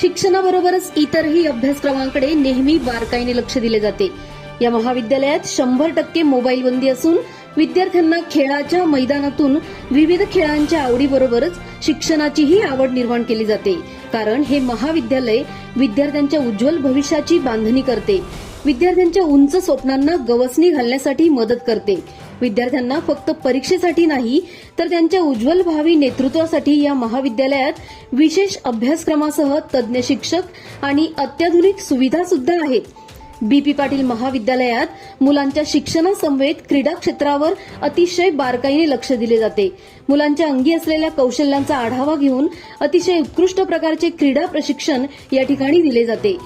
शिक्षणाबरोबरच इतरही अभ्यासक्रमांकडे नेहमी बारकाईने लक्ष दिले जाते. या महाविद्यालयात शंभर टक्के मोबाईल बंदी असून विद्यार्थ्यांना खेळाच्या मैदानातून विविध खेळांच्या आवडीबरोबरच शिक्षणाचीही आवड निर्माण केली जाते. कारण हे महाविद्यालय विद्यार्थ्यांच्या उज्ज्वल भविष्याची बांधणी करते. विद्यार्थ्यांच्या उंच स्वप्नांना गवसणी घालण्यासाठी मदत करते. विद्यार्थ्यांना फक्त परीक्षेसाठी नाही तर त्यांच्या उज्ज्वल भावी नेतृत्वासाठी या महाविद्यालयात विशेष अभ्यासक्रमासह तज्ज्ञ शिक्षक आणि अत्याधुनिक सुविधा सुद्धा आहेत. बीपी पाटील महाविद्यालयात मुलांच्या शिक्षणासमवेत क्रीडा क्षेत्रावर अतिशय बारकाईने लक्ष दिले जाते. मुलांच्या अंगी असलेल्या कौशल्यांचा आढावा घेऊन अतिशय उत्कृष्ट प्रकारचे क्रीडा प्रशिक्षण या ठिकाणी दिले जाते.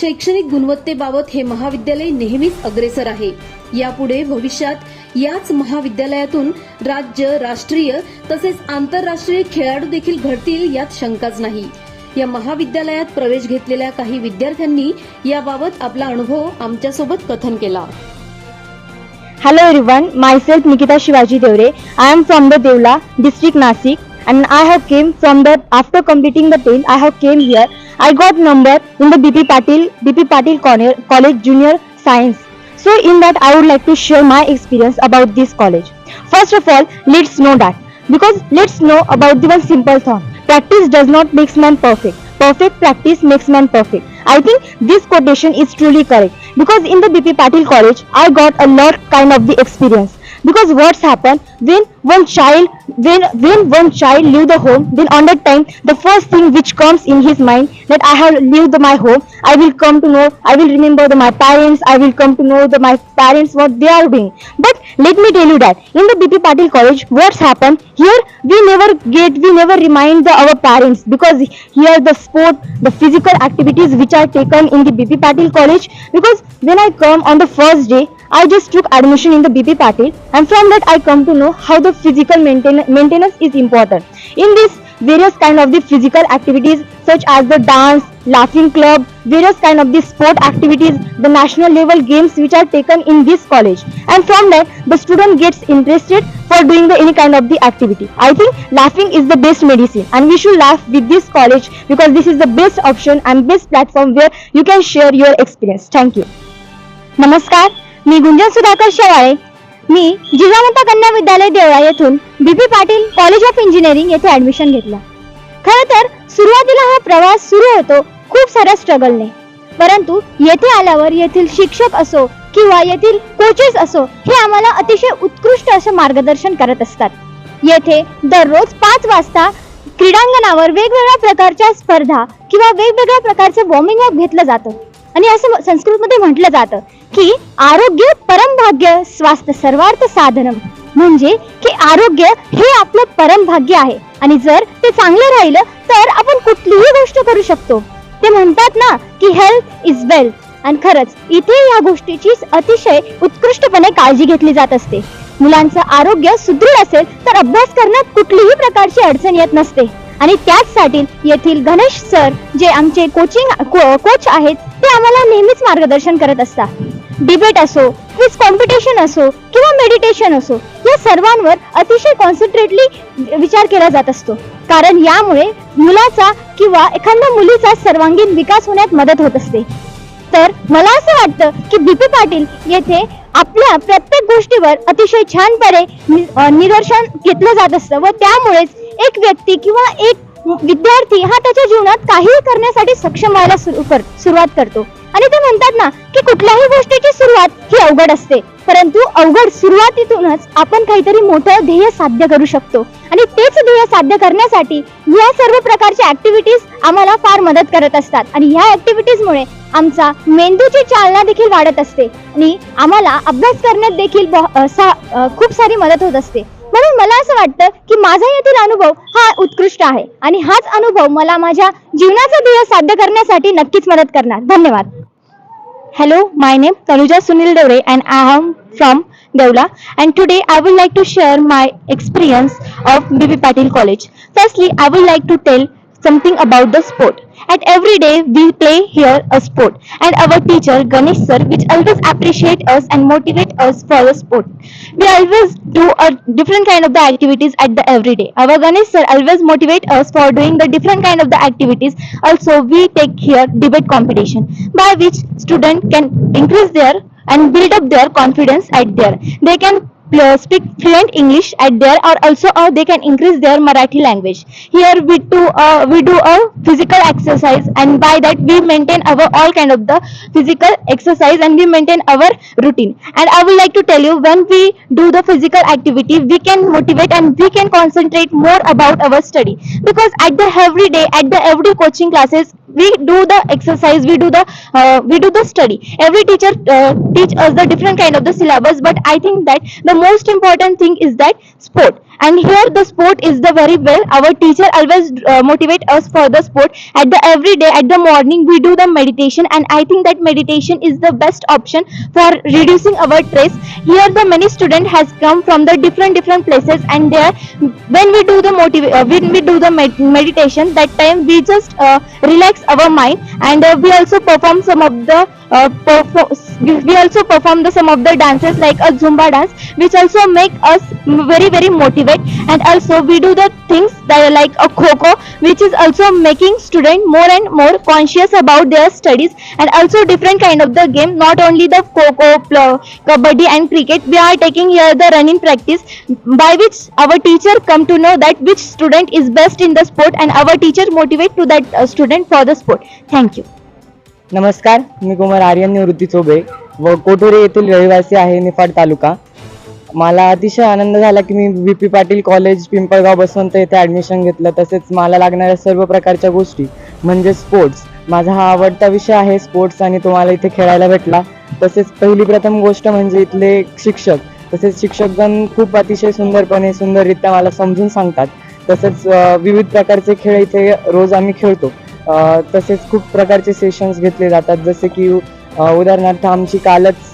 शैक्षणिक गुणवत्तेबाबत हे महाविद्यालय नेहमीच अग्रेसर आहे. यापुढे भविष्यात याच महाविद्यालयातून राज्य राष्ट्रीय तसेच आंतरराष्ट्रीय खेळाडू देखील घडतील यात शंकाच नाही. या महाविद्यालयात प्रवेश घेतलेल्या काही विद्यार्थ्यांनी याबाबत आपला अनुभव आमच्यासोबत कथन केला. Hello everyone my self Nikita Shivaji Deore I am from the Deola district Nashik and I have came from the after completing the ten I have came here I got number in the B P Patil B P Patil college junior science So in that I would like to share my experience about this college. First of all, let's know that because let's know about the one simple thought. Practice does not make man perfect. Perfect practice makes man perfect. I think this quotation is truly correct because in the BP Patil College, I got a lot kind of the experience. Because what's happened when one child when when one child leave the home, then on that time the first thing which comes in his mind that I have leave the, my home, I will come to know, I will remember the, my parents, I will come to know the, my parents what they are doing. But let me tell you that in the BP Patil College, what's happened here we never get we never remind the, our parents because here the sport the physical activities which are taken in the bp patil college because when i come on the first day i just took admission in the bp patil and from that i come to know how the physical maintain- maintenance is important. In this various kind of the physical activities such as the dance laughing club various kind of the sport activities the national level games which are taken in this college and from that the student gets interested for doing the any kind of the activity i think laughing is the best medicine and we should laugh with this college because this is the best option and best platform where you can share your experience thank you नमस्कार मी गुंजन सुधाकर शेवाळे मी जिजामाता कन्या विद्यालय देवळा येथून BP Patil college of engineering येथे admission घेतलं. खरं तर सुरुवातीला हा प्रवास सुरू होतो खूप साऱ्या स्ट्रगलने परंतु येथे आल्यावर येथील शिक्षक असो किंवा येथील कोचेस असो हे आम्हाला अतिशय उत्कृष्ट असं मार्गदर्शन करत असतात. येथे दररोज पाच वाजता क्रीडांगणावर वेगवेगळ्या प्रकारच्या स्पर्धा किंवा वेगवेगळ्या प्रकारचं वॉर्मिंग अप घेतलं जातं. आणि असं संस्कृतमध्ये म्हटलं जातं की आरोग्य परमभाग्य स्वास्थ्य सर्वार्थ साधनम. म्हणजे की आरोग्य हे आपलं परमभाग्य आहे. आणि जर ते चांगलं राहिलं तर आपण कुठलीही गोष्ट करू शकतो. ते म्हणतात ना की हेल्थ इज वेल्थ आणि खरंच इथे या गोष्टीची अतिशय उत्कृष्टपणे काळजी घेतली जात असते. मुलांचं आरोग्य सुदृढ असेल तर अभ्यास करण्यात कुठलीही प्रकारची अडचण येत नसते. आणि त्याचसाठी येथील गणेश सर जे आमचे कोचिंग को कोच आहेत ते आम्हाला नेहमीच मार्गदर्शन करत असतात डिबेट असो क्विज कॉम्पिटिशन असो किंवा मेडिटेशन असो या सर्वांवर अतिशय कॉन्सन्ट्रेटली विचार केला जात असतो. कारण यामुळे मुलाचा किंवा एखाद्या मुलीचा सर्वांगीण विकास होण्यात मदत होत असते. तर मला असं वाटतं की बीपी पाटील येथे आपल्या प्रत्येक गोष्टीवर अतिशय छानपणे निदर्शन घेतलं जात असतं व त्यामुळेच एक व्यक्ती किंवा एक विद्यार्थी हा त्याच्या जीवनात काहीही करण्यासाठी सक्षम व्हायला कर सुरुवात करतो. आणि ते म्हणतात ना की कुठल्याही गोष्टीची सुरुवात ही अवघड असते. परंतु अवघड सुरुवातीतूनच आपण काहीतरी मोठं ध्येय साध्य करू शकतो. आणि तेच ध्येय साध्य करण्यासाठी या सर्व प्रकारच्या ऍक्टिव्हिटीज आम्हाला फार मदत करत असतात. आणि ह्या ऍक्टिव्हिटीजमुळे आमचा मेंदूची चालना देखील वाढत असते. आणि आम्हाला अभ्यास करण्यात देखील ब- सा- खूप सारी मदत होत असते. म्हणून मला असं वाटतं की माझा येथील अनुभव हा उत्कृष्ट आहे आणि हाच अनुभव मला माझ्या जीवनाचा ध्येय साध्य करण्यासाठी नक्कीच मदत करणार. धन्यवाद. Hello my name Tanuja Sunil Deore and I am from Deola. And today I would like to share my experience of B B Patil college firstly I would like to tell something about the sport At every day we play here a sport and our teacher Ganesh sir which always appreciate us and motivate us for the sport. We always do a different kind of the activities at the every day. Our Ganesh sir always motivate us for doing the different kind of the activities. Also we take here debate competition by which student can increase their and build up their confidence at there. They can speak fluent English at there or also uh, they can increase their Marathi language. Here we do uh, we do a physical exercise and by that we maintain our all kind of the physical exercise and we maintain our routine. And I would like to tell you when we do the physical activity we can motivate and we can concentrate more about our study because at the every day at the every coaching classes we do the exercise we do the uh, we do the study every teacher uh, teach us the different kind of the syllabus but i think that the most important thing is that sport. And here the sport is the very well. Our teacher always uh, motivate us for the sport. At the every day at the morning we do the meditation. And i think that meditation is the best option for reducing our stress. Here the many student has come from the different different places. And there when we do the motiv- uh, when we do the med- meditation that time we just uh, relax our mind. And uh, we also perform some of the uh, we also perform the some of the dances like a zumba dance. Which also make us very very motivate and also we do the things that are like a kho which is also making student more and more conscious about their studies and also different kind of the game not only the kho kabaddi and cricket we are taking here the running practice by which our teacher come to know that which student is best in the sport and our teacher motivate to that uh, student for the sport thank you नमस्कार मी कुमार आर्यन निवृत्ती चोबे व कोठोरे येथील रहिवासी आहे निफाड तालुका मला अतिशय आनंद झाला की मी V P Patil college Pimpalgaon Baswant येथे ॲडमिशन घेतलं. तसेच मला लागणाऱ्या सर्व प्रकारच्या गोष्टी म्हणजे स्पोर्ट्स माझा हा आवडता विषय आहे स्पोर्ट्स आणि तुम्हाला इथे खेळायला भेटला. तसेच पहिली प्रथम गोष्ट म्हणजे इथले शिक्षक. तसेच शिक्षकगण खूप अतिशय सुंदरपणे सुंदररित्या मला समजून सांगतात. तसेच विविध प्रकारचे खेळ इथे रोज आम्ही खेळतो. तसेच खूप प्रकारचे सेशन्स घेतले जातात. जसे की उदाहरणार्थ आमची कालच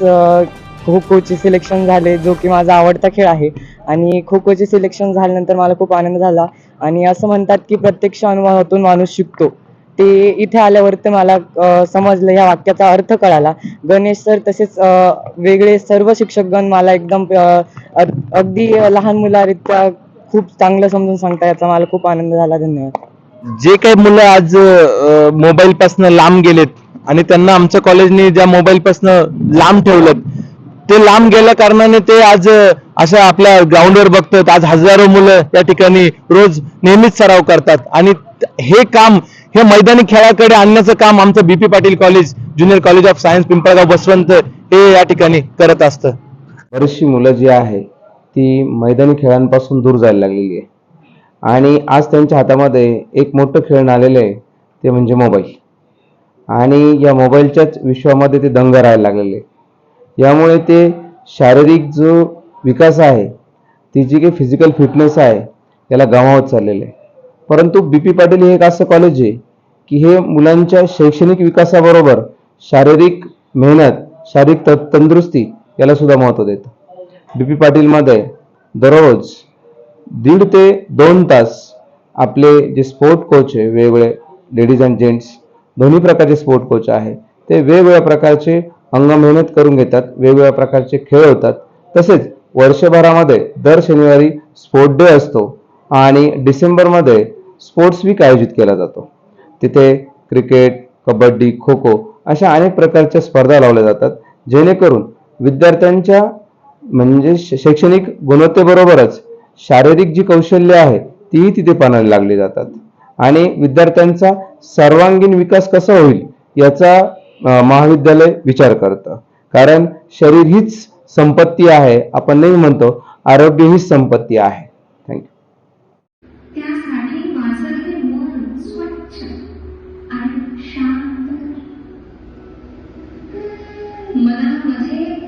खो खोचे सिलेक्शन झाले जो की माझा आवडता खेळ आहे. आणि खो खोचे सिलेक्शन झाल्यानंतर मला खूप आनंद झाला. आणि असं म्हणतात की प्रत्यक्ष अनुभवातून माणूस शिकतो. ते इथे आल्यावरती मला समजलं या वाक्याचा अर्थ कळाला. गणेश सर तसेच वेगळे सर्व शिक्षकगण मला एकदम अगदी लहान मुलारित्या खूप चांगलं समजून सांगता याचा मला खूप आनंद झाला. धन्यवाद. जे काही मुलं आज मोबाईल पासन लांब गेलेत आणि त्यांना आमच्या कॉलेजने ज्या मोबाईल पासन लांब ठेवलं ते लांब गेल्या कारणाने ते आज अशा आपल्या ग्राउंडवर बघतात. आज हजारो मुलं त्या ठिकाणी रोज नेहमीच सराव करतात. आणि हे काम हे मैदानी खेळाकडे आणण्याचं काम आमचं BP Patil college junior college of science Pimpalgaon Baswant हे या ठिकाणी करत असतं. बरीचशी मुलं जी आहे ती मैदानी खेळांपासून दूर जायला लागलेली आहे. आणि आज त्यांच्या हातामध्ये एक मोठं खेळणं आलेलं आहे ते म्हणजे मोबाईल. आणि या मोबाईलच्याच विश्वामध्ये ते दंग राहायला लागलेले यामुळे ते शारीरिक जो विकास आहे ती जी काही फिजिकल फिटनेस आहे याला गमावत चाललेलं आहे. परंतु बी पी पाटील हे एक असं कॉलेज आहे की हे मुलांच्या शैक्षणिक विकासाबरोबर शारीरिक मेहनत शारीरिक त तंदुरुस्ती याला सुद्धा महत्त्व देतं. बी पी पाटीलमध्ये दररोज दीड ते दोन तास आपले जे स्पोर्ट कोच आहे वेगवेगळे लेडीज अँड जेंट्स दोन्ही प्रकारचे स्पोर्ट कोच आहे. ते वेगवेगळ्या प्रकारचे अंग मेहनत करून घेतात वेगवेगळ्या प्रकारचे खेळ होतात. तसेच वर्षभरामध्ये दर शनिवारी स्पोर्ट डे असतो आणि डिसेंबरमध्ये स्पोर्ट्स वीक आयोजित केला जातो. तिथे क्रिकेट कबड्डी खो खो अशा अनेक प्रकारच्या स्पर्धा लावल्या जातात जेणेकरून विद्यार्थ्यांच्या म्हणजे श- शैक्षणिक गुणवत्तेबरोबरच शारीरिक जी कौशल्य आहे तीही तिथे पाहण्याला लागली जातात. आणि विद्यार्थ्यांचा सर्वांगीण विकास कसा होईल याचा महाविद्यालय विचार करतं. कारण शरीर हीच संपत्ती आहे. आपण नाही म्हणतो आरोग्य हीच संपत्ती आहे. थँक्यू त्यासाठी माझं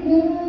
खूप